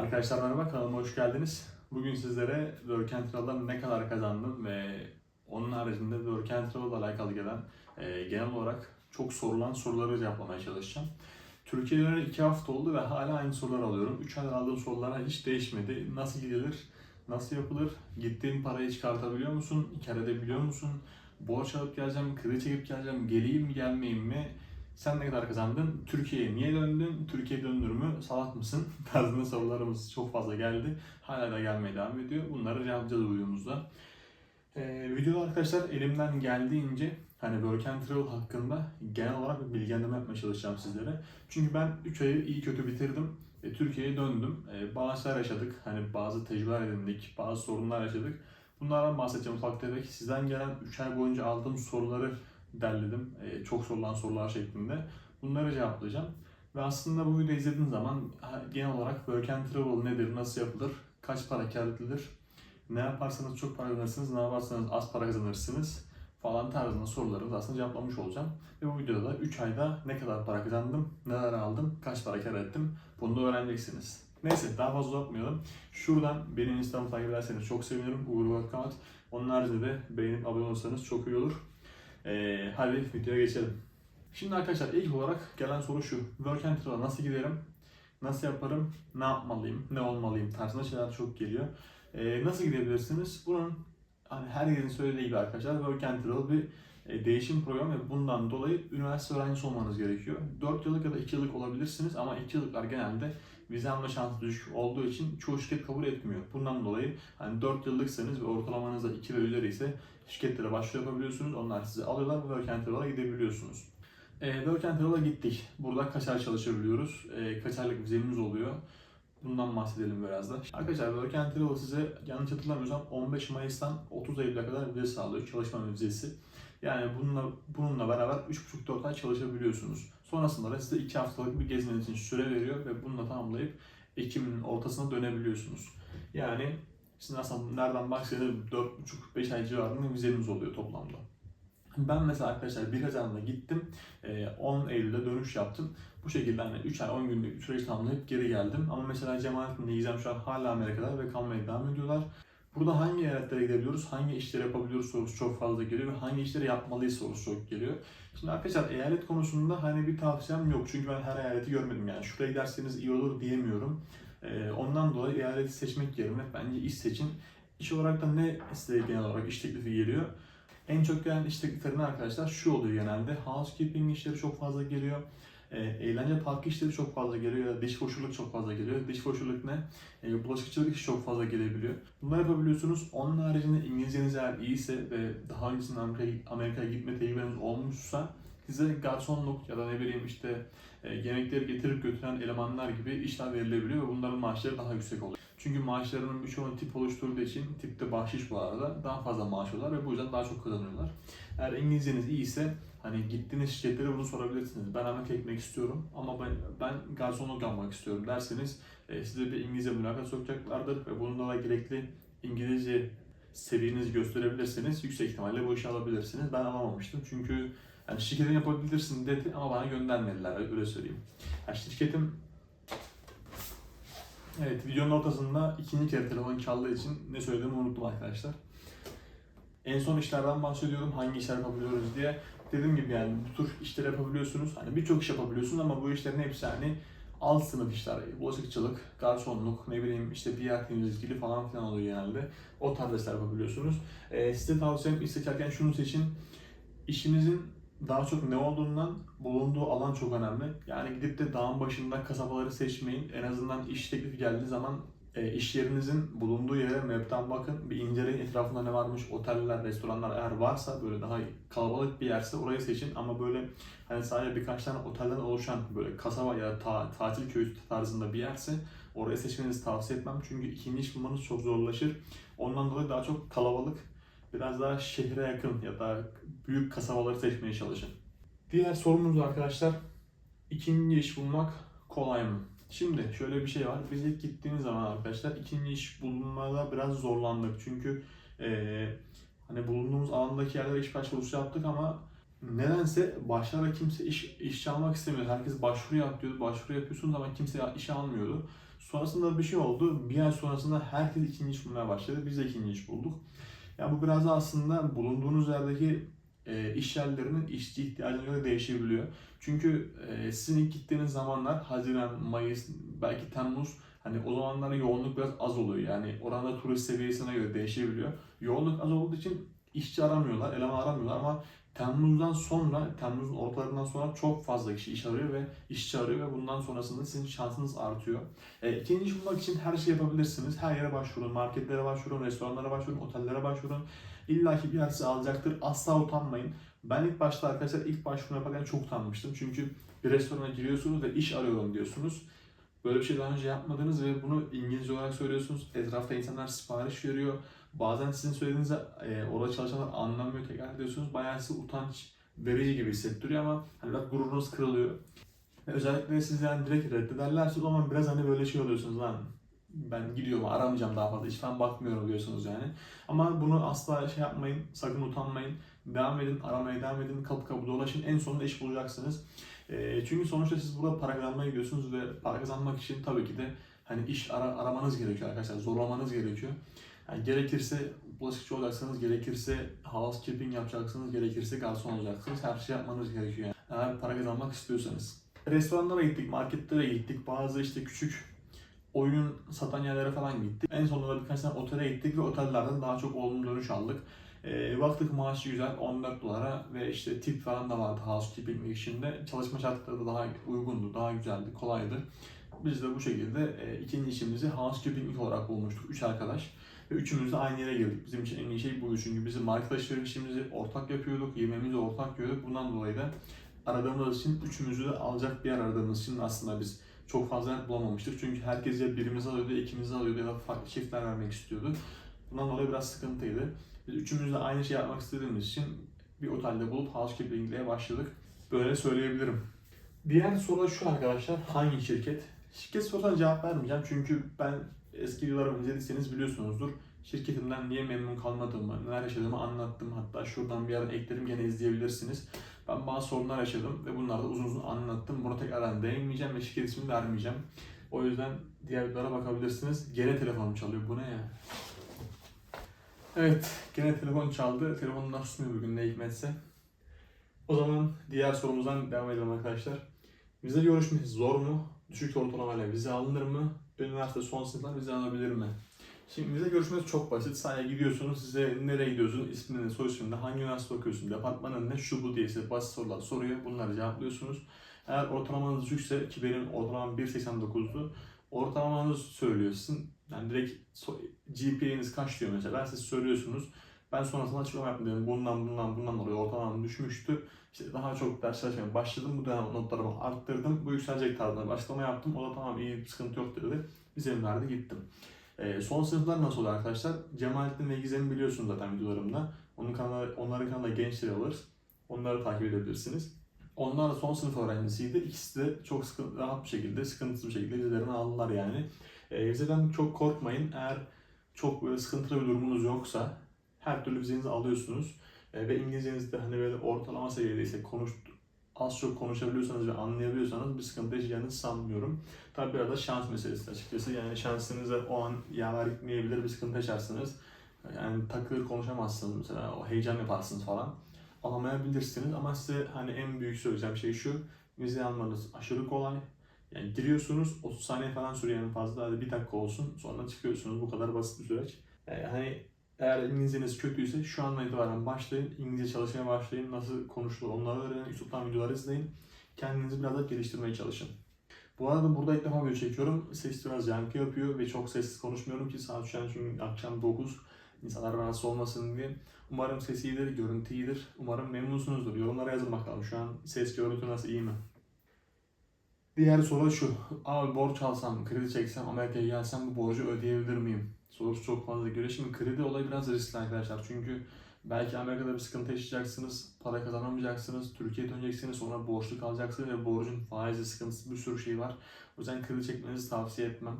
Arkadaşlar merhaba, kanalıma hoş geldiniz. Bugün sizlere Work and Travel'dan ne kadar kazandım ve onun haricinde Work and Travel'la alakalı gelen e, genel olarak çok sorulan soruları cevaplamaya çalışacağım. Türkiye'ye döneli 2 hafta oldu ve hala aynı soruları alıyorum. 3 aydır aldığım sorulara hiç değişmedi. Nasıl gidilir? Nasıl yapılır? Gittiğin parayı çıkartabiliyor musun? Kar edebiliyor musun? Borç alıp geleceğim, kredi çekip geleceğim, geleyim mi gelmeyeyim mi? Sen ne kadar kazandın? Türkiye'ye niye döndün? Türkiye döndür mü? Salak mısın? Tarzında sorularımız çok fazla geldi. Hala da gelmeye devam ediyor. Bunları cevaplayacağız videomuzda. Ee, videoda arkadaşlar elimden geldiğince hani Work and Travel hakkında genel olarak bir bilgilendirme yapmaya çalışacağım sizlere. Çünkü ben 3 ayı iyi kötü bitirdim. E, Türkiye'ye döndüm. E, bazı şeyler yaşadık. Hani bazı tecrübeler edindik. Bazı sorunlar yaşadık. Bunlardan bahsedeceğim ufak tefek. Sizden gelen 3 ay boyunca aldığım soruları derledim. E, çok sorulan sorular şeklinde. Bunları cevaplayacağım. Ve aslında bu videoyu izlediğin zaman genel olarak Work and Travel nedir, nasıl yapılır, kaç para kar edilir, ne yaparsanız çok para kazanırsınız, ne yaparsanız az para kazanırsınız falan tarzında sorularınızı aslında cevaplamış olacağım. Ve bu videoda da 3 ayda ne kadar para kazandım, neler aldım, kaç para kar ettim bunu da öğreneceksiniz. Neyse daha fazla uzatmayalım. Şuradan benim Instagram'ı takip ederseniz çok sevinirim. Uğur Workout. Onun haricinde de beğenip abone olursanız çok iyi olur. Ee, hadi videoya geçelim. Şimdi arkadaşlar ilk olarak gelen soru şu. Work and Travel'a nasıl giderim? Nasıl yaparım? Ne yapmalıyım? Ne olmalıyım? Tarzında şeyler çok geliyor. Ee, nasıl gidebilirsiniz? Bunun hani her yerin söylediği gibi arkadaşlar Work and Travel bir e, değişim programı ve bundan dolayı üniversite öğrencisi olmanız gerekiyor. 4 yıllık ya da 2 yıllık olabilirsiniz ama 2 yıllıklar genelde vize alma şansı düşük olduğu için çoğu şirket kabul etmiyor. Bundan dolayı hani 4 yıllıksanız ve ortalamanız da 2 ve üzeri ise şirketlere başvuru yapabiliyorsunuz. Onlar sizi alıyorlar ve Work and Travel'a gidebiliyorsunuz. E, Work and Travel'a gittik. Burada kaç ay çalışabiliyoruz? E, kaç aylık vizemiz oluyor? Bundan bahsedelim biraz da. Arkadaşlar Work and Travel size yanlış hatırlamıyorsam 15 Mayıs'tan 30 Eylül'e kadar vize sağlıyor. Çalışma vizesi. Yani bununla, bununla beraber 3,5-4 ay çalışabiliyorsunuz. Sonrasında da size 2 haftalık bir gezmeniz için süre veriyor ve bununla tamamlayıp Ekim'in ortasına dönebiliyorsunuz. Yani şimdi aslında nereden baksanız 4,5-5 ay civarında vizeniz oluyor toplamda. Ben mesela arkadaşlar 1 Haziran'da gittim, e, 10 Eylül'de dönüş yaptım. Bu şekilde hani 3 ay 10 günlük bir süreç tamamlayıp geri geldim. Ama mesela Cemalettin Gizem şu an hala Amerika'da ve kalmaya devam ediyorlar. Burada hangi eyaletlere gidebiliyoruz, hangi işleri yapabiliyoruz sorusu çok fazla geliyor ve hangi işleri yapmalıyız sorusu çok geliyor. Şimdi arkadaşlar eyalet konusunda hani bir tavsiyem yok çünkü ben her eyaleti görmedim yani şuraya giderseniz iyi olur diyemiyorum. Ee, ondan dolayı eyaleti seçmek yerine bence iş seçin. İş olarak da ne size genel olarak iş teklifi geliyor? En çok gelen iş tekliflerine arkadaşlar şu oluyor genelde. Housekeeping işleri çok fazla geliyor. E, eğlence parkı işleri çok fazla geliyor diş fırçalık çok fazla geliyor. Diş fırçalık ne? E, bulaşıkçılık işi çok fazla gelebiliyor. Bunları yapabiliyorsunuz. Onun haricinde İngilizceniz eğer iyiyse ve daha öncesinde Amerika'ya Amerika'ya gitme tecrübeniz olmuşsa size garsonluk ya da ne bileyim işte e, yemekleri getirip götüren elemanlar gibi işler verilebiliyor ve bunların maaşları daha yüksek oluyor. Çünkü maaşlarının birçoğunu tip oluşturduğu için tipte bahşiş bu arada daha fazla maaş alıyorlar ve bu yüzden daha çok kazanıyorlar. Eğer İngilizceniz iyiyse hani gittiğiniz şirketlere bunu sorabilirsiniz. Ben Amerika'ya gitmek istiyorum ama ben, ben garsonluk yapmak istiyorum derseniz e, size bir İngilizce mülakat sokacaklardır ve bununla da gerekli İngilizce seviyenizi gösterebilirseniz yüksek ihtimalle bu işi alabilirsiniz. Ben alamamıştım çünkü yani şirketin yapabilirsin dedi ama bana göndermediler öyle söyleyeyim. Yani şirketim Evet videonun ortasında ikinci kere telefon çaldığı için ne söylediğimi unuttum arkadaşlar. En son işlerden bahsediyorum hangi işler yapabiliyoruz diye. Dediğim gibi yani bu tür işler yapabiliyorsunuz. Hani birçok iş yapabiliyorsunuz ama bu işlerin hepsi hani alt sınıf işler. Bulaşıkçılık, garsonluk, ne bileyim işte bir yer temizlikçiliği falan filan oluyor genelde. O tarz işler yapabiliyorsunuz. Ee, size tavsiyem iş seçerken şunu seçin. İşinizin daha çok ne olduğundan bulunduğu alan çok önemli. Yani gidip de dağın başında kasabaları seçmeyin. En azından iş teklifi geldiği zaman e, iş yerinizin bulunduğu yere map'ten bakın. Bir inceleyin etrafında ne varmış, oteller, restoranlar eğer varsa böyle daha kalabalık bir yerse orayı seçin. Ama böyle hani sadece birkaç tane otelden oluşan böyle kasaba ya da ta- tatil köyü tarzında bir yerse orayı seçmenizi tavsiye etmem. Çünkü ikinci iş bulmanız çok zorlaşır. Ondan dolayı daha çok kalabalık, biraz daha şehre yakın ya da büyük kasabaları seçmeye çalışın. Diğer sorumuz arkadaşlar, ikinci iş bulmak kolay mı? Şimdi şöyle bir şey var. Biz ilk gittiğimiz zaman arkadaşlar ikinci iş bulmada biraz zorlandık. Çünkü eee, hani bulunduğumuz alandaki yerlere iş başvurusu yaptık ama nedense başlarda kimse iş işçi almak istemiyor. Herkes başvuru yap diyordu. Başvuru yapıyorsunuz ama kimse işe almıyordu. Sonrasında bir şey oldu. Bir ay sonrasında herkes ikinci iş bulmaya başladı. Biz de ikinci iş bulduk. Ya bu biraz da aslında bulunduğunuz yerdeki e, iş yerlerinin işçi ihtiyacına göre değişebiliyor. Çünkü e, sizin ilk gittiğiniz zamanlar Haziran, Mayıs, belki Temmuz hani o zamanlarda yoğunluk biraz az oluyor. Yani oranda turist seviyesine göre değişebiliyor. Yoğunluk az olduğu için işçi aramıyorlar, eleman aramıyorlar ama Temmuz'dan sonra, Temmuz'un ortalarından sonra çok fazla kişi iş arıyor ve işçi arıyor ve bundan sonrasında sizin şansınız artıyor. E, ikinci iş bulmak için her şey yapabilirsiniz. Her yere başvurun, marketlere başvurun, restoranlara başvurun, otellere başvurun. İlla ki bir yer sizi alacaktır. Asla utanmayın. Ben ilk başta arkadaşlar ilk başvuru yaparken çok utanmıştım. Çünkü bir restorana giriyorsunuz ve iş arıyorum diyorsunuz. Böyle bir şey daha önce yapmadınız ve bunu İngilizce olarak söylüyorsunuz. Etrafta insanlar sipariş veriyor. Bazen sizin söylediğinizde e, orada çalışanlar anlamıyor, tekrar ediyorsunuz. Bayağı size utanç verici gibi hissettiriyor ama hani biraz gururunuz kırılıyor. Ve özellikle siz yani direkt reddederlerse o zaman biraz hani böyle şey oluyorsunuz lan ben gidiyorum aramayacağım daha fazla hiç falan bakmıyorum diyorsunuz yani. Ama bunu asla şey yapmayın, sakın utanmayın. Devam edin, aramaya devam edin, kapı kapı dolaşın. En sonunda iş bulacaksınız. E, çünkü sonuçta siz burada para kazanmaya gidiyorsunuz ve para kazanmak için tabii ki de hani iş ara, aramanız gerekiyor arkadaşlar. Zorlamanız gerekiyor. Yani gerekirse bulaşıkçı olacaksınız, gerekirse housekeeping yapacaksınız, gerekirse garson olacaksınız. Her şey yapmanız gerekiyor yani. Eğer para kazanmak istiyorsanız. Restoranlara gittik, marketlere gittik, bazı işte küçük oyun satan yerlere falan gittik. En sonunda da birkaç tane otele gittik ve otellerden daha çok olumlu dönüş aldık. E, baktık maaşı güzel 14 dolara ve işte tip falan da vardı housekeeping işinde. Çalışma şartları da daha uygundu, daha güzeldi, kolaydı. Biz de bu şekilde e, ikinci işimizi housekeeping olarak bulmuştuk. Üç arkadaş. Ve üçümüz de aynı yere girdik. Bizim için en iyi şey buydu çünkü bizim market alışverişimizi ortak yapıyorduk, yemeğimizi ortak yiyorduk. Bundan dolayı da aradığımız için üçümüzü de alacak bir yer aradığımız için aslında biz çok fazla bulamamıştık. Çünkü herkes ya birimizi alıyordu, ikimizi alıyordu ya da farklı çiftler vermek istiyordu. Bundan dolayı biraz sıkıntıydı. Biz üçümüz de aynı şey yapmak istediğimiz için bir otelde bulup housekeeping'le başladık. Böyle söyleyebilirim. Diğer soru şu arkadaşlar, hangi şirket? Şirket sorusuna cevap vermeyeceğim çünkü ben eski videolarımı izlediyseniz biliyorsunuzdur. Şirketimden niye memnun kalmadığımı, neler yaşadığımı anlattım. Hatta şuradan bir yerden eklerim gene izleyebilirsiniz. Ben bazı sorunlar yaşadım ve bunları da uzun uzun anlattım. Buna tekrardan değinmeyeceğim ve şirket ismini vermeyeceğim. O yüzden diğer bakabilirsiniz. Gene telefonum çalıyor. Bu ne ya? Evet, gene telefon çaldı. Telefonumdan susmuyor bugün ne hikmetse. O zaman diğer sorumuzdan devam edelim arkadaşlar. Vize görüşmesi zor mu? Düşük ortalamayla vize alınır mı? Üniversite son sınıflar vize alabilir mi? Şimdi vize görüşmesi çok basit. Sadece gidiyorsunuz, size nereye gidiyorsun, ismini, soy ismini, hangi üniversite okuyorsun, departmanın ne, şu bu diye size basit sorular soruyor. Bunları cevaplıyorsunuz. Eğer ortalamanız düşükse, ki benim ortalamam 1.89'du, ortalamanız söylüyor sizin. Yani direkt GPA'niz kaç diyor mesela, siz söylüyorsunuz. Ben sonrasında açıklama dedim. Bundan bundan bundan dolayı ortalamam düşmüştü. İşte daha çok ders çalışmaya başladım. Bu dönem notlarımı arttırdım. Bu yükselecek tarzında bir açıklama yaptım. O da tamam iyi sıkıntı yok dedi. Vizemi verdi gittim. Ee, son sınıflar nasıl oluyor arkadaşlar? Cemalettin ve Gizem'i biliyorsunuz zaten videolarımda. Onun kanalı, onların kanalı Genç Alırız. Onları takip edebilirsiniz. Onlar da son sınıf öğrencisiydi. İkisi de çok sıkıntı, rahat bir şekilde, sıkıntısız bir şekilde vizelerini aldılar yani. Ee, vizeden çok korkmayın. Eğer çok sıkıntılı bir durumunuz yoksa her türlü vizenizi alıyorsunuz. Ee, ve İngilizceniz de hani böyle ortalama seviyedeyse konuş, az çok konuşabiliyorsanız ve anlayabiliyorsanız bir sıkıntı yaşayacağınızı sanmıyorum. Tabii biraz da şans meselesi açıkçası. Yani şansınıza o an yaver gitmeyebilir bir sıkıntı yaşarsınız. Yani takılır konuşamazsınız mesela o heyecan yaparsınız falan. Alamayabilirsiniz ama size hani en büyük söyleyeceğim şey şu. Vize almanız aşırı kolay. Yani giriyorsunuz 30 saniye falan sürüyor en fazla hadi bir dakika olsun sonra çıkıyorsunuz bu kadar basit bir süreç. Yani hani eğer İngilizceniz kötüyse şu andan itibaren başlayın. İngilizce çalışmaya başlayın. Nasıl konuşulur onları öğrenin. YouTube'dan videolar izleyin. Kendinizi biraz da geliştirmeye çalışın. Bu arada burada ilk defa video çekiyorum. Ses biraz yankı yapıyor ve çok sessiz konuşmuyorum ki saat şu an çünkü akşam 9. İnsanlar rahatsız olmasın diye. Umarım ses iyidir, görüntü iyidir. Umarım memnunsunuzdur. Yorumlara yazın bakalım. Şu an ses görüntü nasıl iyi mi? Diğer soru şu. Abi borç alsam, kredi çeksem, Amerika'ya gelsem bu borcu ödeyebilir miyim? Sorusu çok fazla geliyor. Şimdi kredi olayı biraz riskli arkadaşlar. Çünkü belki Amerika'da bir sıkıntı yaşayacaksınız, para kazanamayacaksınız, Türkiye'ye döneceksiniz, sonra borçlu kalacaksınız ve borcun faizi, sıkıntısı bir sürü şey var. O yüzden kredi çekmenizi tavsiye etmem.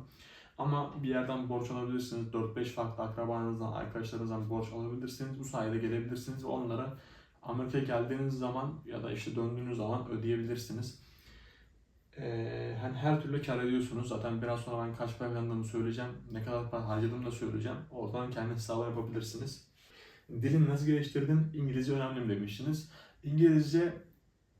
Ama bir yerden borç alabilirsiniz. 4-5 farklı akrabanızdan, arkadaşlarınızdan borç alabilirsiniz. Bu sayede gelebilirsiniz onlara Amerika'ya geldiğiniz zaman ya da işte döndüğünüz zaman ödeyebilirsiniz. Ee, hani her türlü kar ediyorsunuz. Zaten biraz sonra ben kaç para kazandığımı söyleyeceğim. Ne kadar para harcadığımı da söyleyeceğim. Oradan kendi hesabı yapabilirsiniz. Dilini nasıl geliştirdin? İngilizce önemli mi demiştiniz. İngilizce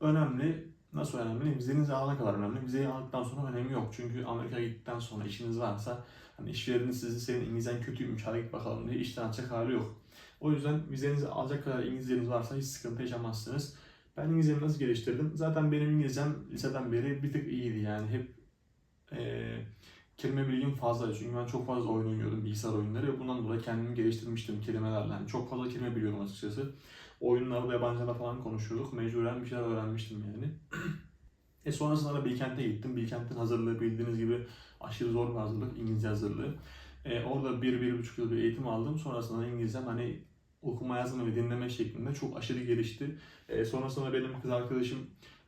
önemli. Nasıl önemli? Vizenizi alana kadar önemli. Vizeyi aldıktan sonra önemi yok. Çünkü Amerika'ya gittikten sonra işiniz varsa hani işvereniz sizi senin İngilizcen kötüymüş hadi git bakalım diye işten atacak hali yok. O yüzden vizenizi alacak kadar İngilizceniz varsa hiç sıkıntı yaşamazsınız. Ben İngilizcemi nasıl geliştirdim? Zaten benim İngilizcem liseden beri bir tık iyiydi yani hep eee kelime bilgim fazlaydı çünkü ben çok fazla oyun oynuyordum bilgisayar oyunları bundan dolayı kendimi geliştirmiştim kelimelerle. Yani çok fazla kelime biliyorum açıkçası. Oyunlarda yabancılarla falan konuşuyorduk. Mecburen bir şeyler öğrenmiştim yani. e sonrasında da Bilkent'e gittim. Bilkent'in hazırlığı bildiğiniz gibi aşırı zor bir hazırlık, İngilizce hazırlığı. E, orada bir, bir buçuk yıl bir eğitim aldım. Sonrasında İngilizcem hani okuma yazma ve dinleme şeklinde çok aşırı gelişti. E, sonrasında benim kız arkadaşım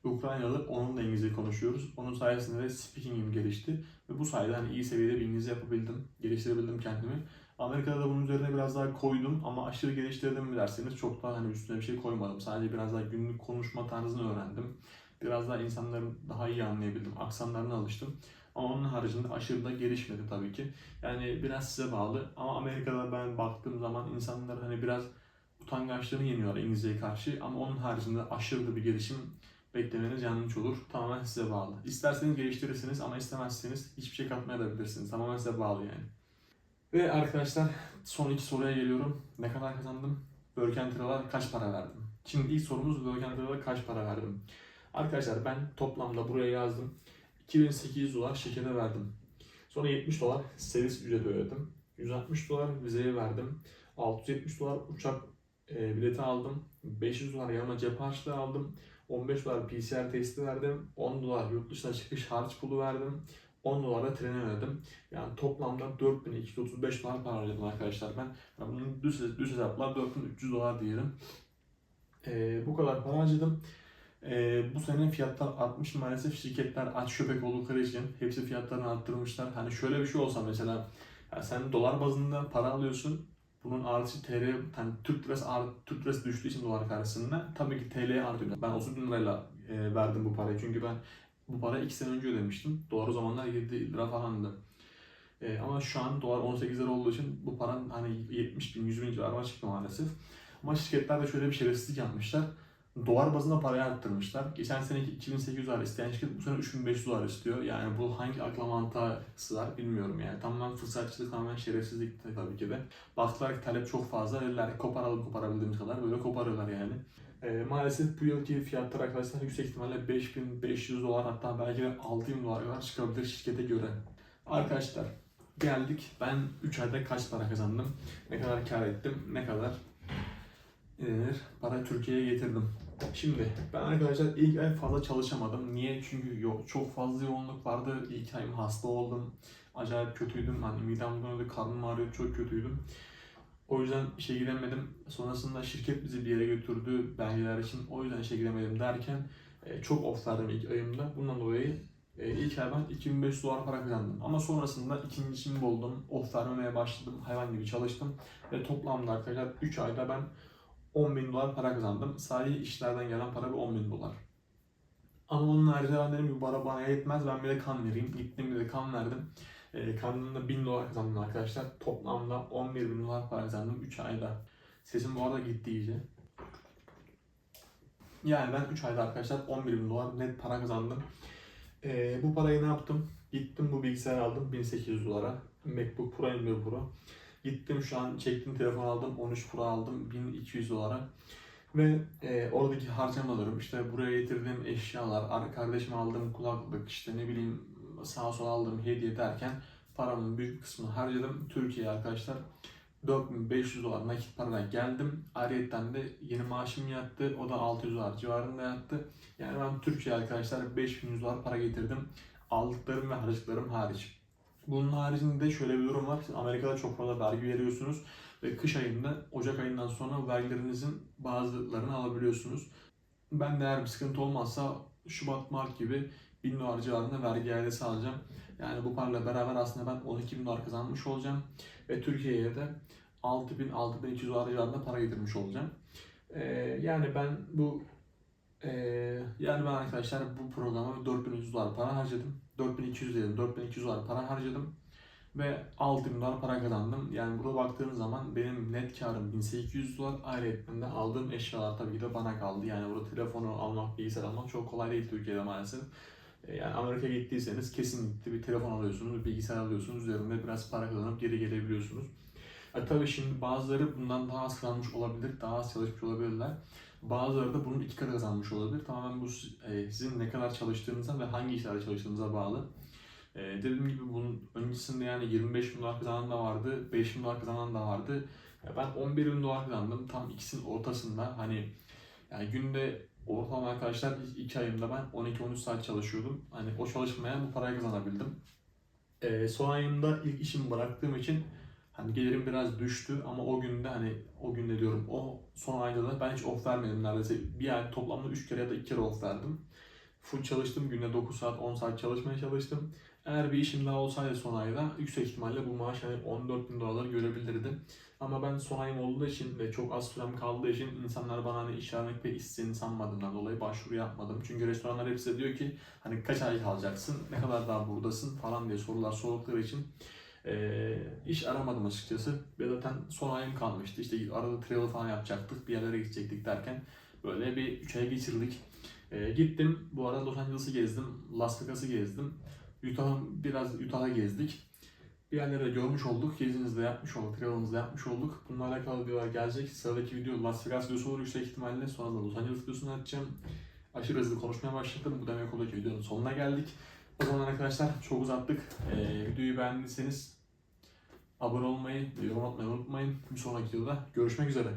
Ukraynalı, onunla İngilizce konuşuyoruz. Onun sayesinde de speaking'im gelişti. Ve bu sayede hani iyi seviyede bir İngilizce yapabildim, geliştirebildim kendimi. Amerika'da da bunun üzerine biraz daha koydum ama aşırı geliştirdim mi derseniz çok daha hani üstüne bir şey koymadım. Sadece biraz daha günlük konuşma tarzını öğrendim. Biraz daha insanların daha iyi anlayabildim. Aksanlarına alıştım. Ama onun haricinde aşırı da gelişmedi tabii ki. Yani biraz size bağlı. Ama Amerika'da ben baktığım zaman insanlar hani biraz utangaçlığını yeniyorlar İngilizceye karşı. Ama onun haricinde aşırı da bir gelişim beklemeniz yanlış olur. Tamamen size bağlı. İsterseniz geliştirirsiniz ama istemezseniz hiçbir şey katmayabilirsiniz. Tamamen size bağlı yani. Ve arkadaşlar son iki soruya geliyorum. Ne kadar kazandım? Work and Travel'a kaç para verdim? Şimdi ilk sorumuz Travel'a kaç para verdim? Arkadaşlar ben toplamda buraya yazdım. 2800 dolar şirkete verdim. Sonra 70 dolar servis ücreti ödedim. 160 dolar vizeye verdim. 670 dolar uçak e, bileti aldım. 500 dolar yanıma cep harçlığı aldım. 15 dolar PCR testi verdim. 10 dolar yurt dışına çıkış harç pulu verdim. 10 dolar da trene ödedim. Yani toplamda 4235 dolar para harcadım arkadaşlar ben. Yani bunun düz, düz hesaplar 4300 dolar diyelim. Ee, bu kadar para harcadım. Ee, bu sene fiyatlar artmış maalesef şirketler aç köpek oldukları için hepsi fiyatlarını arttırmışlar. Hani şöyle bir şey olsa mesela yani sen dolar bazında para alıyorsun. Bunun artışı TL, yani Türk lirası, art, Türk lirası düştüğü için dolar karşısında tabii ki TL'ye artıyor. Ben 30 bin lirayla e, verdim bu parayı çünkü ben bu parayı 2 sene önce ödemiştim. Dolar o zamanlar 7 lira falandı. E, ama şu an dolar 18 lira olduğu için bu paranın hani 70 bin, 100 bin civarına çıktı maalesef. Ama şirketler de şöyle bir şerefsizlik yapmışlar. Dolar bazında parayı arttırmışlar. Geçen seneki 2800 dolar isteyen şirket bu sene 3500 dolar istiyor. Yani bu hangi akla mantığa sığar bilmiyorum yani. Tamamen fırsatçılık, tamamen şerefsizlik tabii ki de. Baktılar ki talep çok fazla. Dediler koparalım koparabildiğimiz kadar. Böyle koparıyorlar yani. E, maalesef bu yılki fiyatlar arkadaşlar yüksek ihtimalle 5500 dolar hatta belki de 6000 dolar kadar çıkabilir şirkete göre. Arkadaşlar geldik. Ben 3 ayda kaç para kazandım? Ne kadar kar ettim? Ne kadar ne denir? Para Türkiye'ye getirdim. Şimdi ben arkadaşlar ilk ay fazla çalışamadım. Niye? Çünkü yok çok fazla yoğunluk vardı. İlk ayım hasta oldum. Acayip kötüydüm. Hani midem bulanıyordu, karnım ağrıyordu, çok kötüydüm. O yüzden işe gidemedim. Sonrasında şirket bizi bir yere götürdü belgeler için. O yüzden işe gidemedim derken e, çok off verdim ilk ayımda. Bundan dolayı e, ilk ay ben 2500 dolar para kazandım. Ama sonrasında ikinci işimi buldum. Off vermemeye başladım. Hayvan gibi çalıştım. Ve toplamda arkadaşlar 3 ayda ben 10 bin dolar para kazandım. Sadece işlerden gelen para bir 10 bin dolar. Ama onun haricinde ben dedim ki para bana yetmez ben bir de kan vereyim. Gittim bir de kan verdim. E, kanımda 1000 dolar kazandım arkadaşlar. Toplamda 11 bin dolar para kazandım 3 ayda. Sesim bu arada gitti iyice. Yani ben 3 ayda arkadaşlar 11 bin dolar net para kazandım. E, bu parayı ne yaptım? Gittim bu bilgisayarı aldım 1800 dolara. MacBook Pro M1 Pro. Gittim şu an çektim telefon aldım 13 Pro aldım 1200 dolara. Ve e, oradaki harcamalarım işte buraya getirdiğim eşyalar, ar- kardeşime aldığım kulaklık işte ne bileyim sağa sola aldığım hediye derken paramın büyük kısmını harcadım. Türkiye'ye arkadaşlar 4500 dolar nakit parayla geldim. Ayrıyeten de yeni maaşım yattı. O da 600 dolar civarında yattı. Yani ben Türkiye'ye arkadaşlar 5100 dolar para getirdim. Aldıklarım ve harcadıklarım hariç. Bunun haricinde şöyle bir durum var. Siz Amerika'da çok fazla vergi veriyorsunuz ve kış ayında, Ocak ayından sonra vergilerinizin bazılarını alabiliyorsunuz. Ben de eğer bir sıkıntı olmazsa Şubat, Mart gibi 1000 dolar civarında vergi iadesi alacağım. Yani bu parayla beraber aslında ben 12 bin dolar kazanmış olacağım. Ve Türkiye'ye de 6000 6200 dolar civarında para getirmiş olacağım. Ee, yani ben bu Ee, yani ben arkadaşlar bu programa 4300 dolar para harcadım. 4200 diyelim, 4200 dolar para harcadım. Ve 6000 dolar para kazandım. Yani burada baktığınız zaman benim net karım 1800 dolar. Ayrıca aldığım eşyalar tabii ki de bana kaldı. Yani burada telefonu almak, bilgisayar almak çok kolay değil Türkiye'de maalesef. Ee, Yani Amerika'ya gittiyseniz kesinlikle bir telefon alıyorsunuz, bir bilgisayar alıyorsunuz. Üzerinde biraz para kazanıp geri gelebiliyorsunuz. E tabii şimdi bazıları bundan daha az kazanmış olabilir, daha az çalışmış olabilirler. Bazıları da bunun iki katı kazanmış olabilir. Tamamen bu e, sizin ne kadar çalıştığınıza ve hangi işlerde çalıştığınıza bağlı. E, dediğim gibi bunun öncesinde yani 25 bin dolar kazanan da vardı, 5 bin dolar kazanan da vardı. Ya ben 11 bin dolar kazandım. Tam ikisinin ortasında. Hani yani günde ortalama arkadaşlar iki ayımda ben 12-13 saat çalışıyordum. Hani o çalışmaya bu parayı kazanabildim. E, son ayımda ilk işimi bıraktığım için Hani gelirim biraz düştü ama o günde hani o günde diyorum o son ayda da ben hiç off vermedim neredeyse. Bir ay toplamda 3 kere ya da 2 kere off verdim. Full çalıştım. Günde 9 saat 10 saat çalışmaya çalıştım. Eğer bir işim daha olsaydı son ayda yüksek ihtimalle bu maaş hani 14 bin dolar görebilirdim. Ama ben son ayım olduğu için ve çok az sürem kaldığı için insanlar bana hani iş aramak pek istediğini sanmadığımdan dolayı başvuru yapmadım. Çünkü restoranlar hepsi diyor ki hani kaç ay kalacaksın, ne kadar daha buradasın falan diye sorular sordukları için ee, iş aramadım açıkçası. Ve zaten son ayım kalmıştı. İşte arada travel falan yapacaktık. Bir yerlere gidecektik derken böyle bir 3 ay geçirdik. Ee, gittim. Bu arada Los Angeles'ı gezdim. Las Vegas'ı gezdim. Utah'ı biraz Utah'a gezdik. Bir yerlere görmüş olduk. Gezimizi de yapmış olduk. Travel'ımızı yapmış olduk. Bununla alakalı videolar gelecek. Sıradaki video Las Vegas videosu olur yüksek ihtimalle. Sonra da Los Angeles videosunu açacağım. Aşırı hızlı konuşmaya başladım. Bu demek oldu ki videonun sonuna geldik. O zaman arkadaşlar çok uzattık. Ee, videoyu beğendiyseniz abone olmayı, yorum atmayı unutmayın. Bir sonraki videoda görüşmek üzere.